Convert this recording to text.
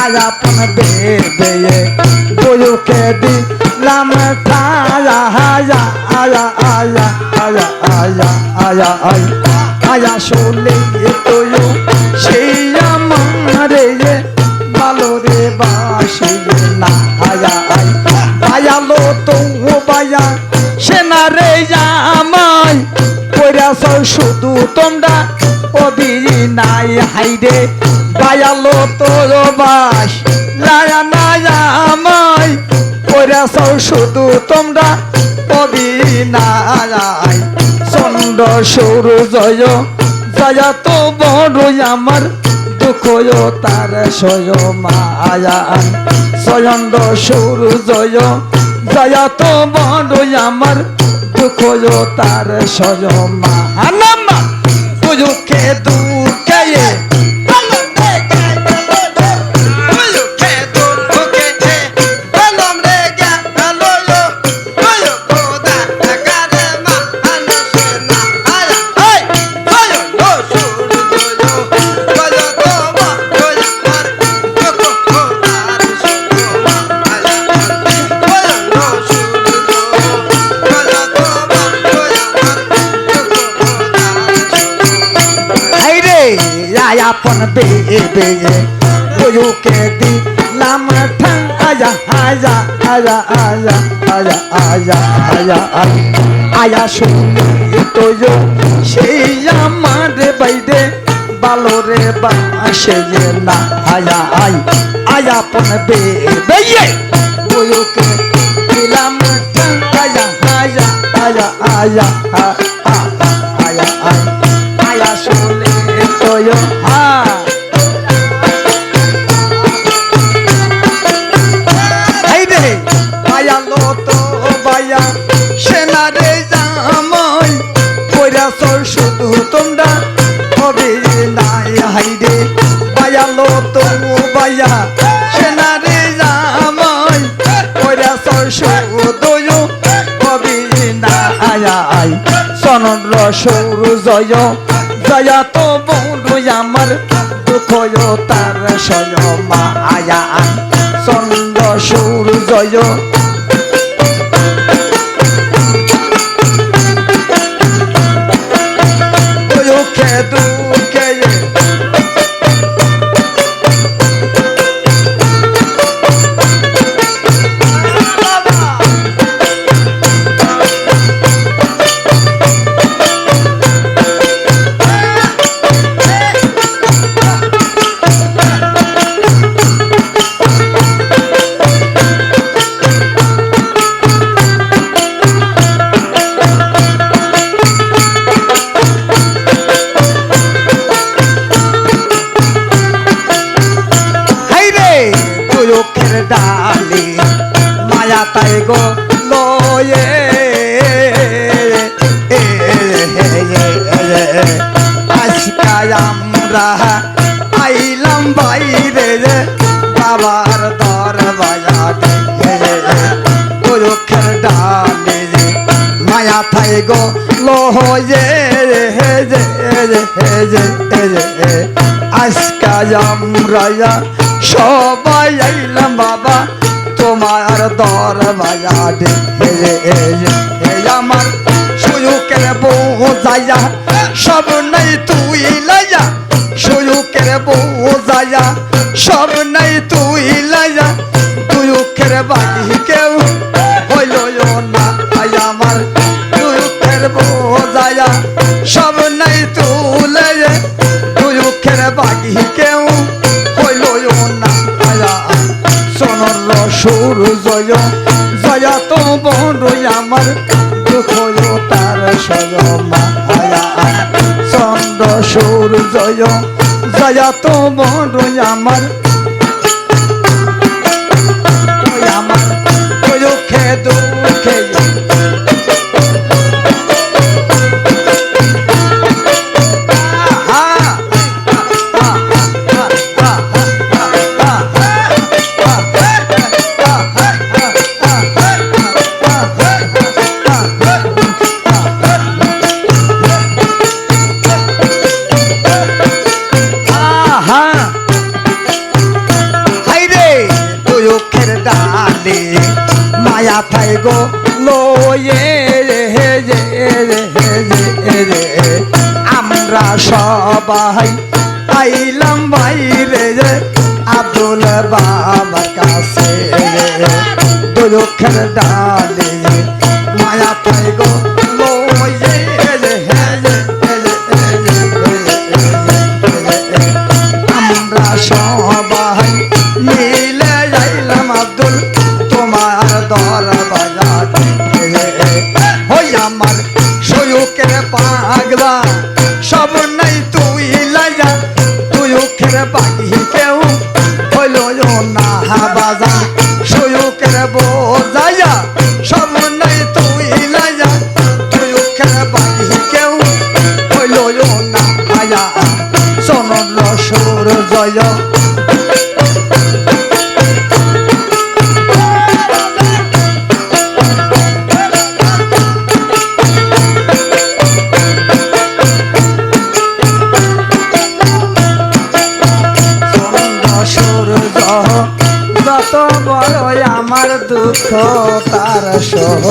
আপন বেয়ে বয়ুকে দিলাম তারা হাজা আয়া আয়া আয়া আয়া আয়া আয়া আয়া শোলে তয়ু সেই আমারে ভালো রে বাসি না আয়া আয় বায়ালো তো বায়া সেনারে আমায় কইরাছ শুধু তোমরা অবি নাই হাইরে বায়ালো তোর বাস। লায়া নায়া আমায়। কইরাছ শুধু তোমরা অবি নাই চন্দ্র সৌর জয়, জয়া তো বড় আমার। দুঃখ তার সয় মায়া। স্বয়ন্দ সৌর জয়, জয়া তো বড় আমার। দুঃখ তার সয় মা দুঃখে দুঃখে আপন বেবে বুয়ুকে দিলাম ঠাং আয়া আয়া আয়া আয়া আয়া আয়া আয়া আয়া আয়া শুনি তোয় সেই আমার বাইরে বালো রে বাসে না আয়া আই আয়া আপন বেবে বুয়ুকে দিলাম ঠাং আয়া আয়া আয়া আয়া আয়া আয়া তো বাইয়া সেনারে জামাই, কইরা সরসুদয় কবি না আয় সনন রসুর জয়, জয়া তো বন্ধু আমার দুঃখ তার সয় মা আয়া সনন রসুর জয় ডালি মায়া তাই গো লয়ে আজকাল আমরা আইলাম বাইরে বাবার দর বাজাতে তুয়ুকের ডালি মায়া তাই গো লয়ে আজকা আমরা সবাই আইলাম বাবা তোমার দর বাজারে আমার সুযোগের বউ যাইয়া সব নাই সুর জয়, জয়া তো বড় আমার, দুঃখ তার সয় চন্দ্র সুর জয়, জয়া তো বড় আমার গো, লয়ে রে রে রে রে আমরা সবাই আইলাম বাইরে রে, আব্দুল বাবার কাছে রে। দুঃখের ডালে মায়া পাই গো, লয়ে আমরা সবাই দুঃখ তার সহ